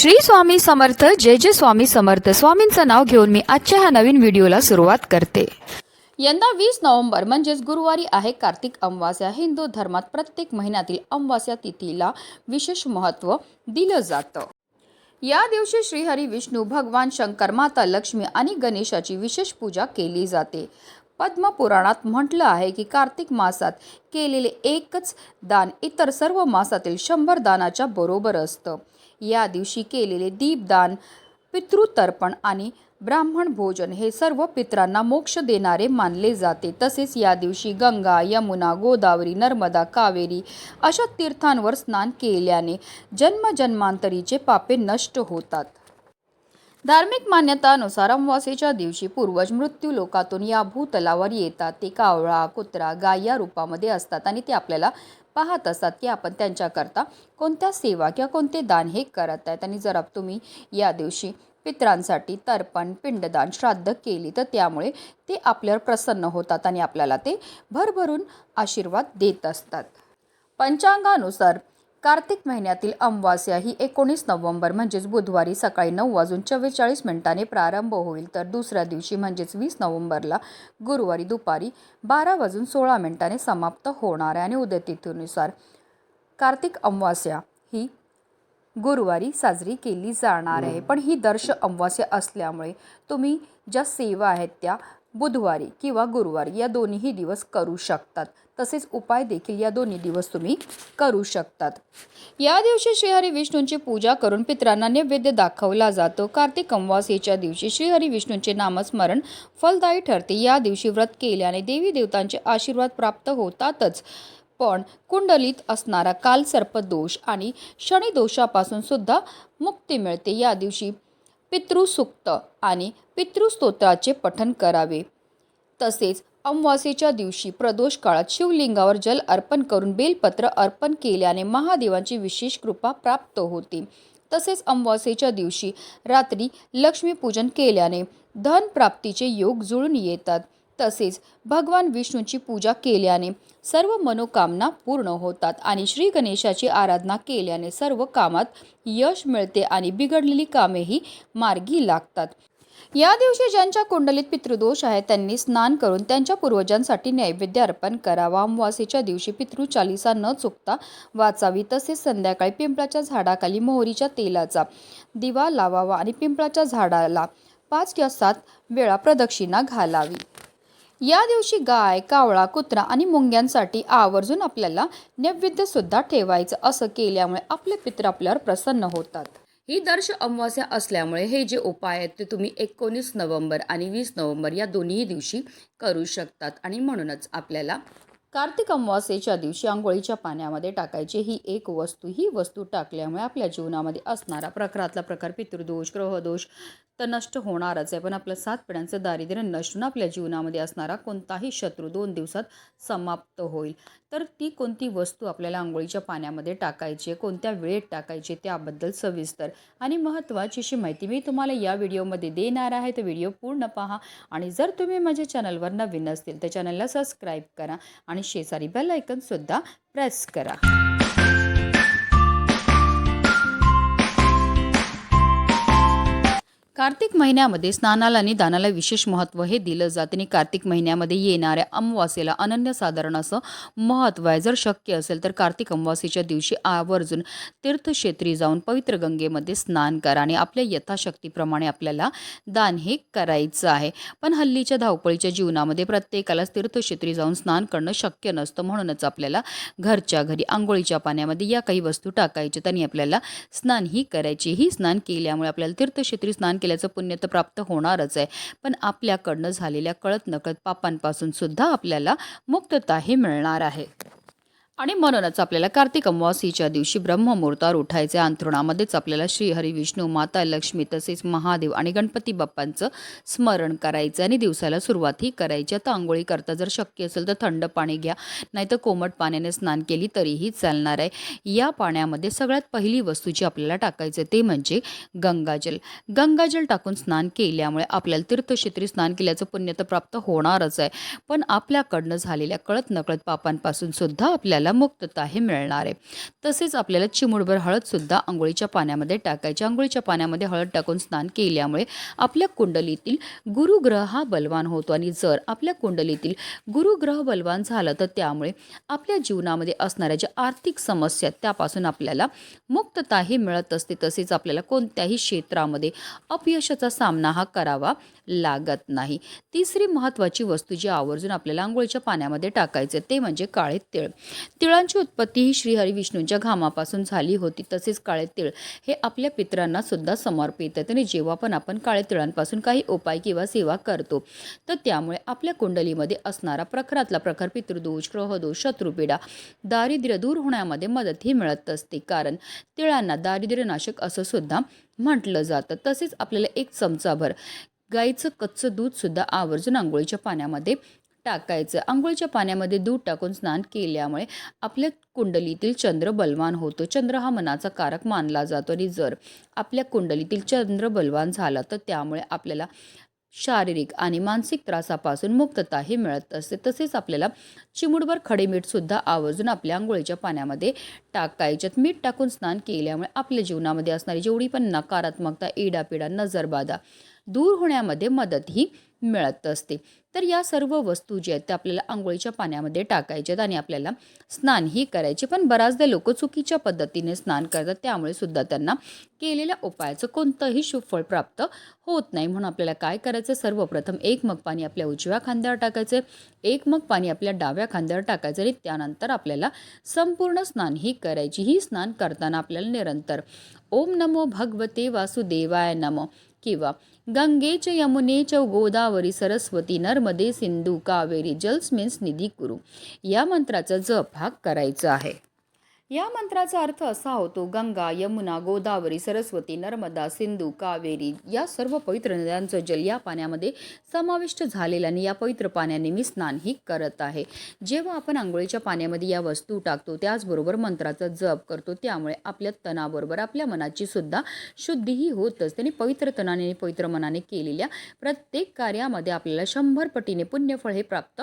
श्री स्वामी समर्थ जय जय स्वामी समर्थ. स्वामींचं नाव घेऊन मी आजच्या ह्या नवीन व्हिडिओला सुरुवात करते. यंदा वीस नोव्हेंबर म्हणजेच गुरुवारी आहे कार्तिक अमावास्या. हिंदू धर्मात प्रत्येक महिन्यातील अमावास्या तिथीला विशेष महत्त्व दिलं जातं. या दिवशी श्रीहरी विष्णू भगवान शंकर माता लक्ष्मी आणि गणेशाची विशेष पूजा केली जाते. पद्मपुराणात म्हटलं आहे की कार्तिक मासात केलेले एकच दान इतर सर्व मासातील शंभर दानाच्या बरोबर असतं. या दिवशी केलेले दीपदान पितृतर्पण आणि ब्राह्मण भोजन हे सर्व पित्रांना मोक्ष देणारे मानले जाते. तसेच या दिवशी गंगा यमुना गोदावरी नर्मदा कावेरी अशा तीर्थांवर स्नान केल्याने जन्मजन्मांतरीचे पापे नष्ट होतात. धार्मिक मान्यतानुसार अमावास्येच्या दिवशी पूर्वज मृत्यू लोकातून या भूतलावर येतात. ते कावळा कुत्रा गाय या रूपामध्ये असतात आणि ते आपल्याला पाहत असतात की आपण त्यांच्याकरता कोणत्या सेवा किंवा कोणते दान हे करत आहेत. आणि जर तुम्ही या दिवशी पित्रांसाठी तर्पण पिंडदान श्राद्ध केली तर त्यामुळे ते आपल्यावर प्रसन्न होतात आणि आपल्याला ते भरभरून आशीर्वाद देत असतात. पंचांगानुसार कार्तिक महिन्यातील अमावास्या ही एकोणीस नोव्हेंबर म्हणजेच बुधवारी सकाळी नऊ वाजून चव्वेचाळीस मिनिटांनी प्रारंभ होईल. तर दुसऱ्या दिवशी म्हणजेच वीस नोव्हेंबरला गुरुवारी दुपारी बारा वाजून सोळा मिनिटाने समाप्त होणार आहे. आणि उदयतिथीनुसार कार्तिक अमावास्या ही गुरुवारी साजरी केली जाणार आहे. पण ही दर्श अमावास्या असल्यामुळे तुम्ही ज्या सेवा आहेत त्या बुधवारी किंवा गुरुवारी या दोन्हीही दिवस करू शकतात. तसेच उपाय देखील या दोन्ही दिवस तुम्ही करू शकतात. या दिवशी श्रीहरी विष्णूंची पूजा करून पित्रांना नैवेद्य दाखवला जातो. कार्तिक अमावास्येच्या दिवशी श्रीहरी विष्णूंचे नामस्मरण फलदायी ठरते. या दिवशी व्रत केल्याने देवी देवतांचे आशीर्वाद प्राप्त होतातच. पण कुंडलीत असणारा कालसर्पदोष आणि शनिदोषापासून सुद्धा मुक्ती मिळते. या दिवशी पितृसुक्त आणि पितृस्तोत्राचे पठन करावे. तसेच अमावास्येच्या दिवशी प्रदोष काळात शिवलिंगावर जल अर्पण करून बेलपत्र अर्पण केल्याने महादेवांची विशेष कृपा प्राप्त होते. तसेच अमावास्येच्या दिवशी रात्री लक्ष्मीपूजन केल्याने धन प्राप्तीचे योग जुळून येतात. तसेच भगवान विष्णूची पूजा केल्याने सर्व मनोकामना पूर्ण होतात आणि श्री गणेशाची आराधना केल्याने सर्व कामात यश मिळते आणि बिघडलेली कामेही मार्गी लागतात. या दिवशी ज्यांच्या कुंडलीत पितृदोष आहे त्यांनी स्नान करून त्यांच्या पूर्वजांसाठी नैवेद्य अर्पण करावा. अमावासेच्या दिवशी पितृ चालिसा न चुकता वाचावी. तसेच संध्याकाळी पिंपळाच्या झाडाखाली मोहरीच्या तेलाचा दिवा लावावा आणि पिंपळाच्या झाडाला पाच किंवा सात वेळा प्रदक्षिणा घालावी. या दिवशी गाय कावळा कुत्रा आणि मुंग्यांसाठी आवर्जून आपल्याला नैवेद्य सुद्धा ठेवायचं असं केल्यामुळे आपले पित्र आपल्यावर प्रसन्न होतात. ही दर्श अमावास्या असल्यामुळे हे जे उपाय आहेत ते तुम्ही एकोणीस नोव्हेंबर आणि वीस नोव्हेंबर या दोन्ही दिवशी करू शकतात आणि म्हणूनच आपल्याला कार्तिक अमावास्येच्या दिवशी आंघोळीच्या पाण्यामध्ये टाकायची ही एक वस्तू ही वस्तू टाकल्यामुळे आपल्या जीवनामध्ये असणारा प्रकारातला प्रकार पितृदोष ग्रहदोष तर नष्ट होणारच आहे. पण आपलं सात पिढ्यांचं दारिद्र्य नष्टून आपल्या जीवनामध्ये असणारा कोणताही शत्रू दोन दिवसात समाप्त होईल. तर ती कोणती वस्तू आपल्याला आंघोळीच्या पाण्यामध्ये टाकायची आहे कोणत्या वेळेत टाकायची त्याबद्दल सविस्तर आणि महत्त्वाची अशी माहिती मी तुम्हाला या व्हिडिओमध्ये देणार आहे. तर व्हिडिओ पूर्ण पहा आणि जर तुम्ही माझ्या चॅनलवर नवीन असतील तर चॅनलला सबस्क्राईब करा आणि शेजारी बेल सुद्धा प्रेस करा. कार्तिक महिन्यामध्ये स्नानाला आणि दानाला विशेष महत्त्व हे दिलं जाते आणि कार्तिक महिन्यामध्ये येणाऱ्या अमावास्येला अनन्यसाधारण असं महत्त्व आहे. जर शक्य असेल तर कार्तिक अमावास्येच्या दिवशी आवर्जून तीर्थक्षेत्री जाऊन पवित्र गंगेमध्ये स्नान करा आणि आपल्या यथाशक्तीप्रमाणे आपल्याला दान हे करायचं आहे. पण हल्लीच्या धावपळीच्या जीवनामध्ये प्रत्येकालाच तीर्थक्षेत्री जाऊन स्नान करणं शक्य नसतं. म्हणूनच आपल्याला घरच्या घरी आंघोळीच्या पाण्यामध्ये या काही वस्तू टाकायच्या आणि आपल्याला स्नान ही करायची ही स्नान केल्यामुळे आपल्याला तीर्थक्षेत्री स्नान केलं केल्याचं पुण्य तर प्राप्त होणारच आहे. पण आपल्याकडनं झालेल्या कळत नकळत पापांपासून सुद्धा आपल्याला मुक्तता ही मिळणार आहे. आणि म्हणूनच आपल्याला कार्तिक अमावासीच्या दिवशी ब्रह्ममुहूर्तावर उठायचे अंथरुणामध्येच आपल्याला श्रीहरी विष्णू माता लक्ष्मी तसेच महादेव आणि गणपती बाप्पांचं स्मरण करायचं आणि दिवसाला सुरुवातही करायची आता आंघोळी करता जर शक्य असेल तर थंड पाणी घ्या नाहीतर कोमट पाण्याने स्नान केली तरीही चालणार आहे. या पाण्यामध्ये सगळ्यात पहिली वस्तू जी आपल्याला टाकायचं ते म्हणजे गंगाजल. गंगाजल टाकून स्नान केल्यामुळे आपल्याला तीर्थक्षेत्री स्नान केल्याचं पुण्य तर प्राप्त होणारच आहे. पण आपल्याकडनं झालेल्या कळत नकळत पापांपासून सुद्धा आपल्याला आपल्याला मुक्तता हे मिळणार. आहे तसेच आपल्याला चिमुडभर हळदसुद्धा आंघोळीच्या पाण्यामध्ये टाकायची. आंघोळीच्या पाण्यामध्ये हळद टाकून स्नान केल्यामुळे आपल्या कुंडलीतील गुरुग्रह हा बलवान होतो. आणि जर आपल्या कुंडलीतील गुरुग्रह बलवान झालं तर त्यामुळे आपल्या जीवनामध्ये असणाऱ्या ज्या आर्थिक समस्या आहेत, त्यापासून आपल्याला मुक्तताही मिळत असते. तसेच आपल्याला कोणत्याही क्षेत्रामध्ये अपयशाचा सामना हा करावा लागत नाही. तिसरी महत्त्वाची वस्तू जी आवर्जून आपल्याला आंघोळीच्या पाण्यामध्ये टाकायचे ते म्हणजे काळे तिळ. तिळांची उत्पत्ती ही श्रीहरी विष्णूंच्या घामापासून झाली होती तसेच काळे तिळ हे आपल्या पित्रांना सुद्धा समर्पित आहेत आणि जेव्हा पण आपण काळे तिळांपासून काही उपाय किंवा सेवा करतो तर त्यामुळे आपल्या कुंडलीमध्ये असणारा प्रखरातला प्रखर पितृदोष ग्रहदोष शत्रुपीडा दारिद्र्य दूर होण्यामध्ये मदतही मिळत असते. कारण तिळांना दारिद्र्यनाशक असं सुद्धा म्हटलं जातं. तसेच आपल्याला एक चमचाभर गाईचं कच्चं दूधसुद्धा आवर्जून आंघोळीच्या पाण्यामध्ये टाकायचं. आंघोळीच्या पाण्यामध्ये दूध टाकून स्नान केल्यामुळे आपल्या कुंडलीतील चंद्र बलवान होतो. चंद्र हा मनाचा कारक मानला जातो आणि जर आपल्या कुंडलीतील चंद्र बलवान झाला तर त्यामुळे आपल्याला शारीरिक आणि मानसिक त्रासापासून मुक्तताही मिळत असते. तसेच आपल्याला चिमुडभर खडे मीठसुद्धा आवर्जून आपल्या आंघोळीच्या पाण्यामध्ये टाकायच्यात. मीठ टाकून स्नान केल्यामुळे आपल्या जीवनामध्ये असणारी जेवढी पण नकारात्मकता इडापिडा नजरबाधा दूर होण्यामध्ये मदतही मिळत असते. तर या सर्व वस्तू ज्या आहेत त्या आपल्याला आंघोळीच्या पाण्यामध्ये टाकायच्यात आणि आपल्याला स्नानही करायचे. पण बऱ्याचदा लोक चुकीच्या पद्धतीने स्नान करतात. त्यामुळे सुद्धा त्यांना केलेल्या उपायाचं कोणतंही सुफळ प्राप्त होत नाही. म्हणून आपल्याला काय करायचं? सर्वप्रथम एक मग पाणी आपल्या उजव्या खांद्यावर टाकायचं. एक मग पाणी आपल्या डाव्या खांद्यावर टाकायचं आणि त्यानंतर आपल्याला संपूर्ण स्नान ही करायची. ही स्नान करताना आपल्याला निरंतर ओम नमो भगवते वासुदेवाय नमो. किंवा गंगेच यमुनेच यमुने च गोदावरी सरस्वती नर्मदे सिंधू कावेरी जल्समिन्स निधी कुरू या मंत्राचा जप हा करायचा आहे. या मंत्राचा अर्थ असा होतो गंगा यमुना गोदावरी सरस्वती नर्मदा सिंधू कावेरी या सर्व पवित्र नद्यांचं जल या पाण्यामध्ये समाविष्ट झालेलं आणि या पवित्र पाण्याने मी स्नानही करत आहे. जेव्हा आपण आंघोळीच्या पाण्यामध्ये या वस्तू टाकतो त्याचबरोबर मंत्राचा जप करतो त्यामुळे आपल्या तणाबरोबर आपल्या मनाची सुद्धा शुद्धीही होत असते आणि पवित्र तनाने आणि पवित्र मनाने केलेल्या प्रत्येक कार्यामध्ये आपल्याला शंभर पटीने पुण्यफळ हे प्राप्त